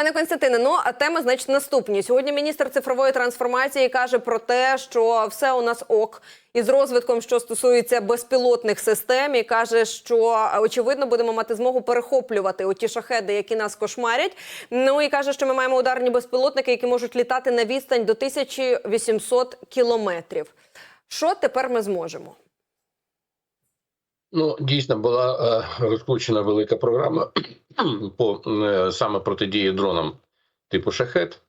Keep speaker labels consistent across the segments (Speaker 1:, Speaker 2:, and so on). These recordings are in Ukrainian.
Speaker 1: Пане Константине, ну а теми значить наступні. Сьогодні міністр цифрової трансформації каже про те, що все у нас ок із розвитком, що стосується безпілотних систем, і каже, що очевидно будемо мати змогу перехоплювати оті шахеди, які нас кошмарять. Ну і каже, що ми маємо ударні безпілотники, які можуть літати на відстань до 1800 кілометрів. Що тепер ми зможемо?
Speaker 2: Ну, дійсно була е, розкручена велика програма по е, саме протидії дронам типу шахет,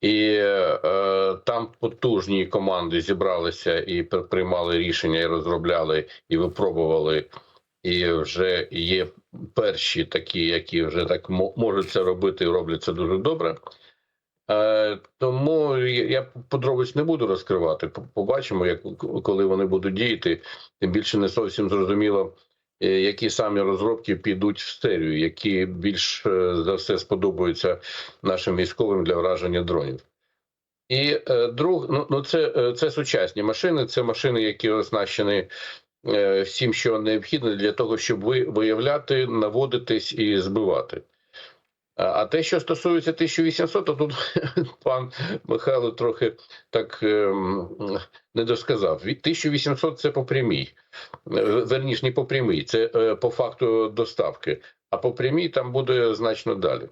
Speaker 2: і е, там потужні команди зібралися і приймали рішення, і розробляли, і випробували. І вже є перші такі, які вже так можуть це робити і роблять це дуже добре. Е, тому я подробиць не буду розкривати. Побачимо, як коли вони будуть діяти. Тим більше не зовсім зрозуміло, які самі розробки підуть в серію, які більш е, за все сподобаються нашим військовим для враження дронів. І е, друг, ну, ну це, е, це сучасні машини, це машини, які оснащені е, всім, що необхідно для того, щоб ви виявляти, наводитись і збивати. А те, що стосується 1800, то тут пан Михайло трохи так ем, не досказав. 1800 це по прямій. Е, Верніш, не по прямій, це е, по факту доставки. А по прямій там буде значно далі.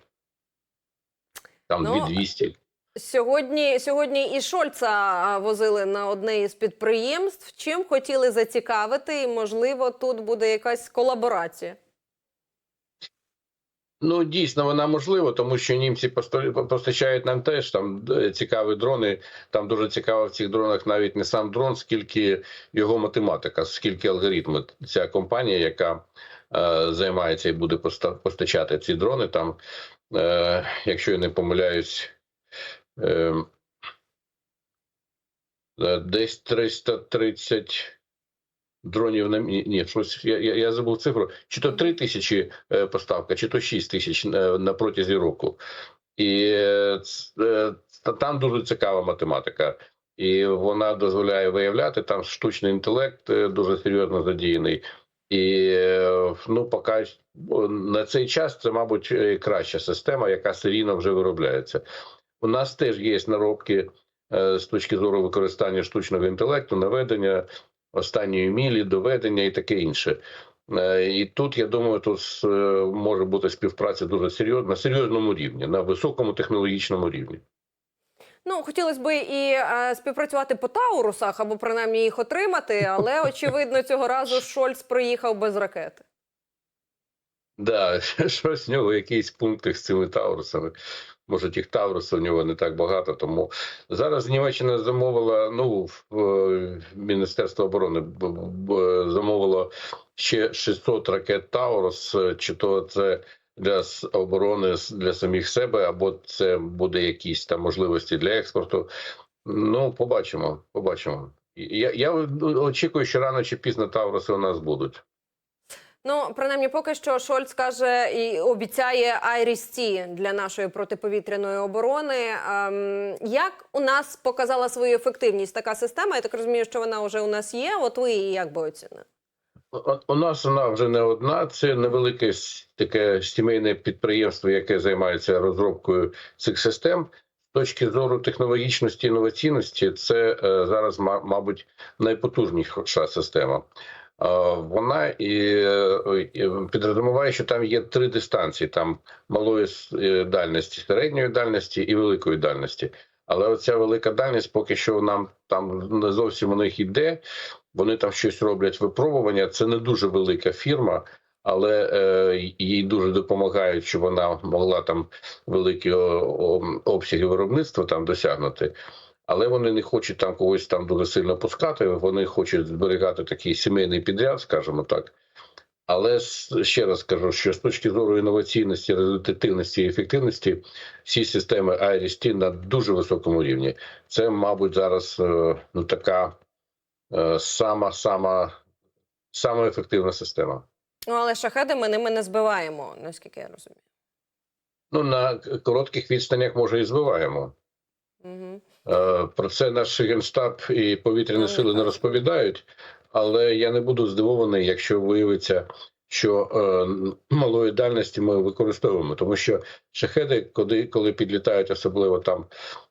Speaker 2: Там
Speaker 1: Ну,
Speaker 2: 2200.
Speaker 1: Сьогодні, сьогодні і Шольца возили на одне із підприємств. Чим хотіли зацікавити, і можливо тут буде якась колаборація.
Speaker 2: Ну, дійсно, вона можлива, тому що німці постачають нам теж там е, цікаві дрони. Там дуже цікаво в цих дронах навіть не сам дрон, скільки його математика, скільки алгоритми. Ця компанія, яка е, займається і буде постачати ці дрони, там, е, якщо я не помиляюсь, е, е, десь 330 дронів на ні, щось я, я, я забув цифру. Чи то 3 тисячі е, поставка, чи то 6 тисяч е, на протязі року. І е, та- там дуже цікава математика. І вона дозволяє виявляти там штучний інтелект дуже серйозно задіяний. І ну, поки на цей час це, мабуть, краща система, яка серійно вже виробляється. У нас теж є наробки з точки зору використання штучного інтелекту, наведення останньої мілі, доведення і таке інше. Е, І тут я думаю, тут е, може бути співпраця дуже серйозна на серйозному рівні, на високому технологічному рівні.
Speaker 1: Ну, хотілося б і е, співпрацювати по Таурусах або принаймні їх отримати, але очевидно, цього разу Шольц приїхав без ракети.
Speaker 2: Да, щось в нього якісь пункти з цими таурусами. Може, тих таурусів у нього не так багато. Тому зараз Німеччина замовила. Ну Міністерство оборони замовило ще 600 ракет Таурус. Чи то це для оборони для самих себе, або це буде якісь там можливості для експорту. Ну, побачимо. Побачимо. Я, я очікую, що рано чи пізно Тауруси у нас будуть.
Speaker 1: Ну, принаймні, поки що Шольц каже і обіцяє Айріс-Ті для нашої протиповітряної оборони. Ем, як у нас показала свою ефективність така система? Я так розумію, що вона вже у нас є. От ви її як би
Speaker 2: У нас вона вже не одна. Це невелике таке сімейне підприємство, яке займається розробкою цих систем. Точки зору технологічності і інноваційності, це е, зараз, ма- мабуть, найпотужніша система. Е, Вона і, е, і підрозуміває, що там є три дистанції: там малої дальності, середньої дальності і великої дальності. Але оця велика дальність поки що нам там не зовсім у них іде. Вони там щось роблять випробування. Це не дуже велика фірма, але е, їй дуже допомагають, щоб вона могла там великі обсяги виробництва там досягнути. Але вони не хочуть там когось там дуже сильно пускати. Вони хочуть зберігати такий сімейний підряд, скажімо так. Але ще раз кажу, що з точки зору інноваційності, результативності і ефективності, всі системи IRIS-T на дуже високому рівні. Це, мабуть, зараз е, ну така е, сама сама сама ефективна система.
Speaker 1: Ну, але шахеди ми ними не збиваємо, наскільки я розумію.
Speaker 2: Ну на коротких відстанях може і збиваємо.
Speaker 1: Угу.
Speaker 2: Про це наш генштаб і повітряні
Speaker 1: Ну,
Speaker 2: сили не розповідають. Але я не буду здивований, якщо виявиться, що е, малої дальності ми використовуємо, тому що шахеди, коли, коли підлітають, особливо там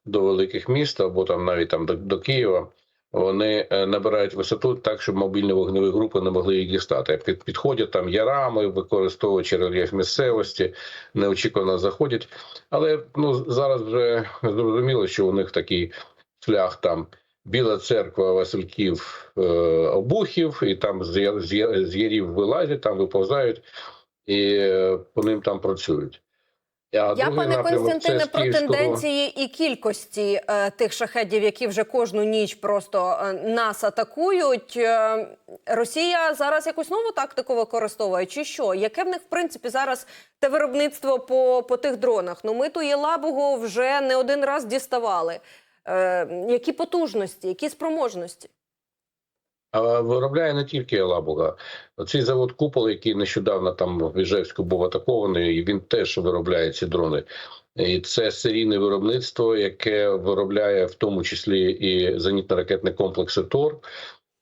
Speaker 2: до великих міст або там навіть там до, до Києва. Вони е, набирають висоту так, щоб мобільні вогневі групи не могли їх дістати. Під, підходять там ярами, використовуючи рельєф місцевості, неочікувано заходять. Але ну зараз вже зрозуміло, що у них такий шлях там Біла церква Васильків е, Обухів, і там з, ярів вилазять, там виповзають і е, по ним там працюють. А
Speaker 1: Я, пане Константине, про тенденції і кількості е, тих шахедів, які вже кожну ніч просто е, нас атакують. Е, Росія зараз якусь нову тактику використовує, чи що? Яке в них в принципі зараз те виробництво по, по тих дронах? Ну ми ту Єлабугу вже не один раз діставали. Е, які потужності, які спроможності?
Speaker 2: Виробляє не тільки Елабуга. Цей завод Купол, який нещодавно там в Іжевську був атакований, і він теж виробляє ці дрони. І це серійне виробництво, яке виробляє в тому числі і зенітно-ракетні комплекси ТОР.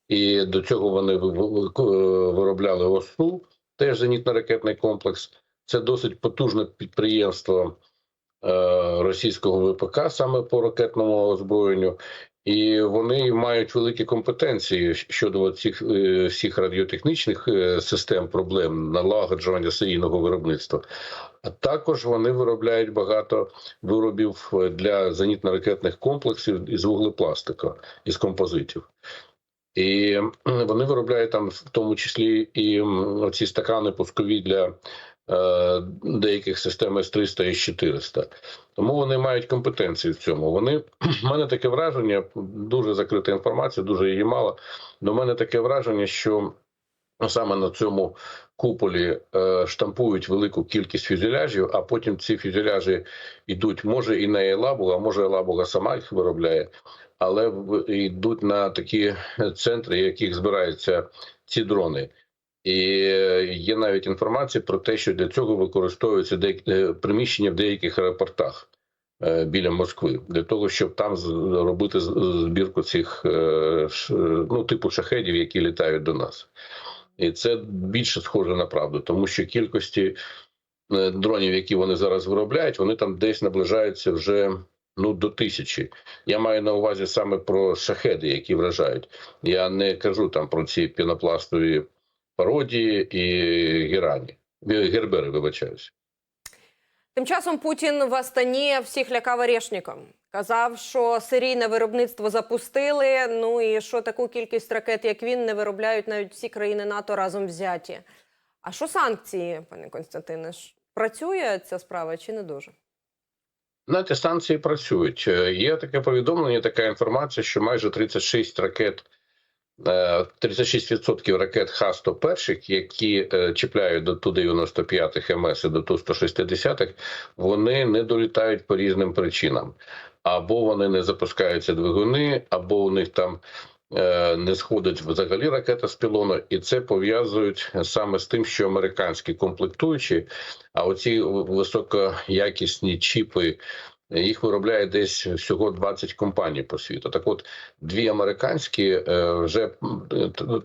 Speaker 2: І до цього вони ви- виробляли ОСУ, теж зенітно-ракетний комплекс. Це досить потужне підприємство е, російського ВПК саме по ракетному озброєнню. І вони мають великі компетенції щодо цих е, всіх радіотехнічних е, систем проблем налагоджування серійного виробництва. А також вони виробляють багато виробів е, для зенітно-ракетних комплексів із вуглепластика, із композитів. І вони виробляють там в тому числі і ці стакани пускові для деяких систем С-300 і С-400. Тому вони мають компетенції в цьому. Вони в мене таке враження, дуже закрита інформація, дуже її мало. в мене таке враження, що саме на цьому куполі е, штампують велику кількість фюзеляжів, а потім ці фюзеляжі йдуть, може і на Елабуга, може Елабуга сама їх виробляє, але йдуть на такі центри, яких збираються ці дрони. І е, є навіть інформація про те, що для цього використовуються е, приміщення в деяких аеропортах е, біля Москви, для того, щоб там робити збірку цих ну, типу шахедів, які літають до нас. І це більше схоже на правду, тому що кількості дронів, які вони зараз виробляють, вони там десь наближаються вже ну до тисячі. Я маю на увазі саме про шахеди, які вражають. Я не кажу там про ці пінопластові пародії і герані. Е, Гербери, вибачаюся.
Speaker 1: Тим часом Путін в Астані всіх лякав орешником. Казав, що серійне виробництво запустили. Ну і що таку кількість ракет, як він, не виробляють навіть всі країни НАТО разом взяті. А що санкції, пане Константине? Працює ця справа чи не дуже?
Speaker 2: Знаєте, станції працюють. Е, Є таке повідомлення, така інформація, що майже 36 ракет, 36% ракет Х-101, які е, чіпляють до Ту-95 МС і до Ту-160, вони не долітають по різним причинам. Або вони не запускаються двигуни, або у них там е, не сходить взагалі ракета з пілону, і це пов'язують саме з тим, що американські комплектуючі, а оці високоякісні чіпи. Їх виробляє десь всього 20 компаній по світу. Так, от дві американські е, вже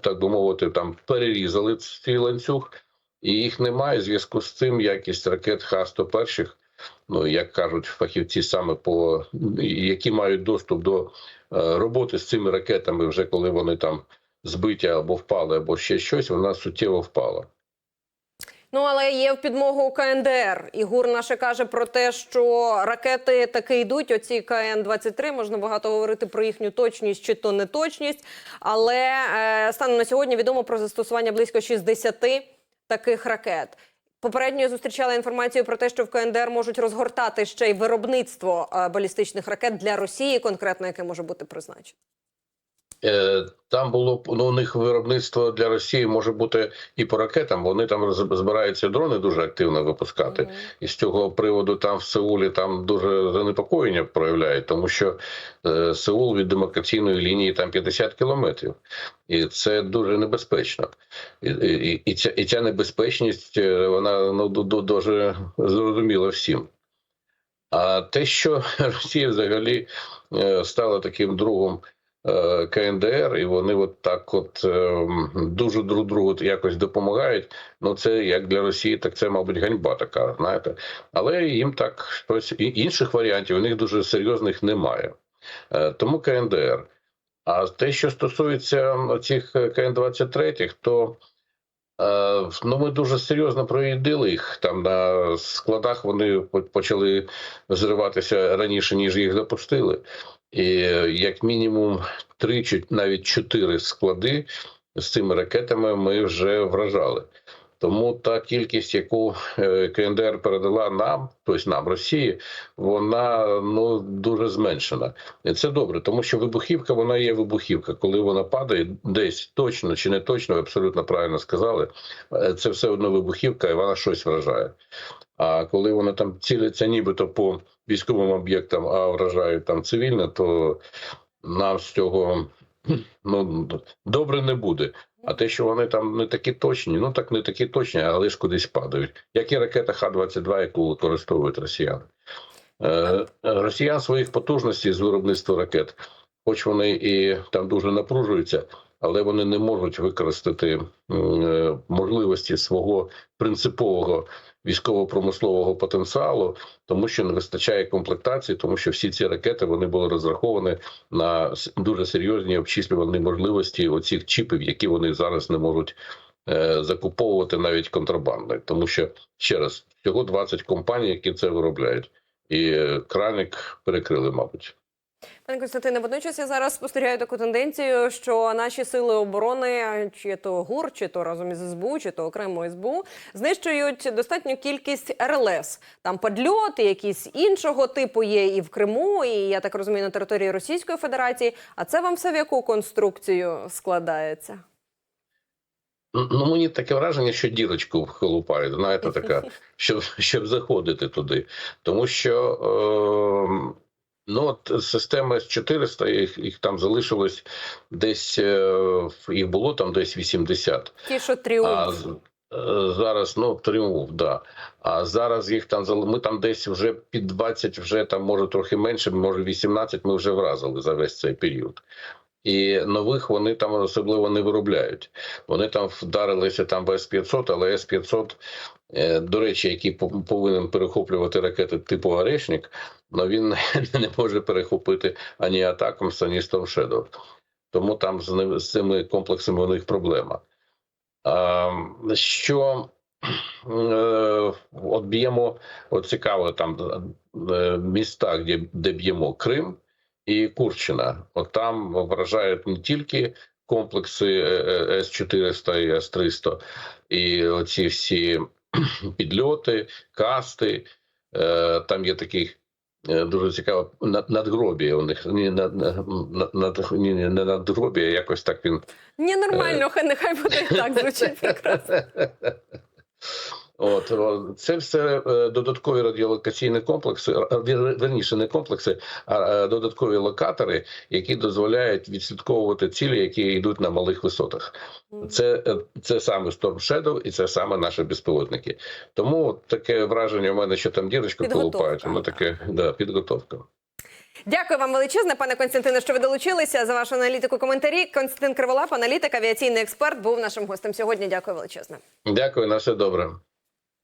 Speaker 2: так би мовити, там перерізали цей ланцюг, і їх немає. В зв'язку з цим якість ракет Х-101, ну як кажуть фахівці, саме по які мають доступ до е, роботи з цими ракетами, вже коли вони там збиті або впали, або ще щось, вона суттєво впала.
Speaker 1: Ну але є в підмогу КНДР. І ГУР наше каже про те, що ракети таки йдуть. Оці КН-23, можна багато говорити про їхню точність чи то неточність. Але е, станом на сьогодні відомо про застосування близько 60 таких ракет. Попередньо я зустрічала інформацію про те, що в КНДР можуть розгортати ще й виробництво е, балістичних ракет для Росії, конкретно яке може бути призначено.
Speaker 2: Е, Там було ну, у них виробництво для Росії може бути і по ракетам. Вони там збираються дрони дуже активно випускати.
Speaker 1: Мгм.
Speaker 2: І з цього приводу там в Сеулі там дуже занепокоєння проявляють, тому що е, Сеул від демаркаційної лінії там 50 кілометрів, і це дуже небезпечно. І, і, і, ця, і ця небезпечність е, вона ну ду- ду- дуже зрозуміла всім. А те, що Росія взагалі е, стала таким другом КНДР, і вони от так, от е, дуже друг другу якось допомагають. Ну це як для Росії, так це, мабуть, ганьба така, знаєте. Але їм так щось інших варіантів у них дуже серйозних немає. Е, Тому КНДР. А те, що стосується цих КН-23, то е, ну, ми дуже серйозно проїдили їх. Там на складах вони почали зриватися раніше, ніж їх запустили. І е, як мінімум три чи навіть чотири склади з цими ракетами ми вже вражали. Тому та кількість, яку е, КНДР передала нам, тобто нам Росії, вона ну дуже зменшена. І це добре, тому що вибухівка вона є вибухівка. Коли вона падає десь точно чи не точно, ви абсолютно правильно сказали. е, Це все одно вибухівка, і вона щось вражає. А коли вона там цілиться нібито по військовим об'єктам, а вражають там цивільне, то нам з цього ну, добре не буде. А те, що вони там не такі точні, ну так не такі точні, але ж кудись падають. Як і ракета Х-22, яку використовують росіяни. Е, Росіян своїх потужностей з виробництва ракет, хоч вони і там дуже напружуються, але вони не можуть використати е, можливості свого принципового військово-промислового потенціалу, тому що не вистачає комплектації, тому що всі ці ракети вони були розраховані на дуже серйозні обчислювані можливості оцих чіпів, які вони зараз не можуть е, закуповувати навіть контрабандою, тому що ще раз всього 20 компаній, які це виробляють, і е, краник перекрили, мабуть.
Speaker 1: Пане Константине, водночас я зараз спостерігаю таку тенденцію, що наші сили оборони, чи то ГУР, чи то разом із СБУ, чи то окремо СБУ, знищують достатню кількість РЛС. Там подльоти, якісь іншого типу є і в Криму, і я так розумію, на території Російської Федерації. А це вам все в яку конструкцію складається?
Speaker 2: Ну, мені таке враження, що дірочку вхолупають, знаєте, така, щоб, щоб заходити туди. Тому що е, ну, от система С-400, їх, їх там залишилось десь, е, їх було там десь 80.
Speaker 1: Ті, що тріумф.
Speaker 2: з- е, зараз, ну, тріумф, да. А зараз їх там ми там десь вже під 20, вже там може трохи менше, може 18 ми вже вразили за весь цей період. І нових вони там особливо не виробляють. Вони там вдарилися там в С-500, але С-500, е, до речі, який по- повинен перехоплювати ракети типу Орешник, але він не може перехопити ані Атакамс, ані Storm Тому там з, ними- з цими комплексами у них проблема. А, що е, от б'ємо, от цікаво, там е, міста, де, де б'ємо Крим і Курщина. От там вражають не тільки комплекси е, С-400 і С-300, і оці всі підльоти, касти. Е, Там є такий е, дуже цікаво над- надгробія у них. Ні, над, над, ні, не надгробія, якось так він
Speaker 1: Ні, нормально, хай нехай буде так звучить прекрасно.
Speaker 2: От це все е, додаткові радіолокаційні комплекси, верніше не комплекси, а е, додаткові локатори, які дозволяють відслідковувати цілі, які йдуть на малих висотах. Це, е, це саме Storm Shadow і це саме наші безпілотники. Тому таке враження у мене, що там дірочку
Speaker 1: Підготовка.
Speaker 2: колупають. Воно таке да, підготовка.
Speaker 1: Дякую вам величезне, пане Константине, що ви долучилися за вашу аналітику. Коментарі. Константин Криволап, аналітик, авіаційний експерт, був нашим гостем сьогодні. Дякую величезне.
Speaker 2: Дякую, на все добре.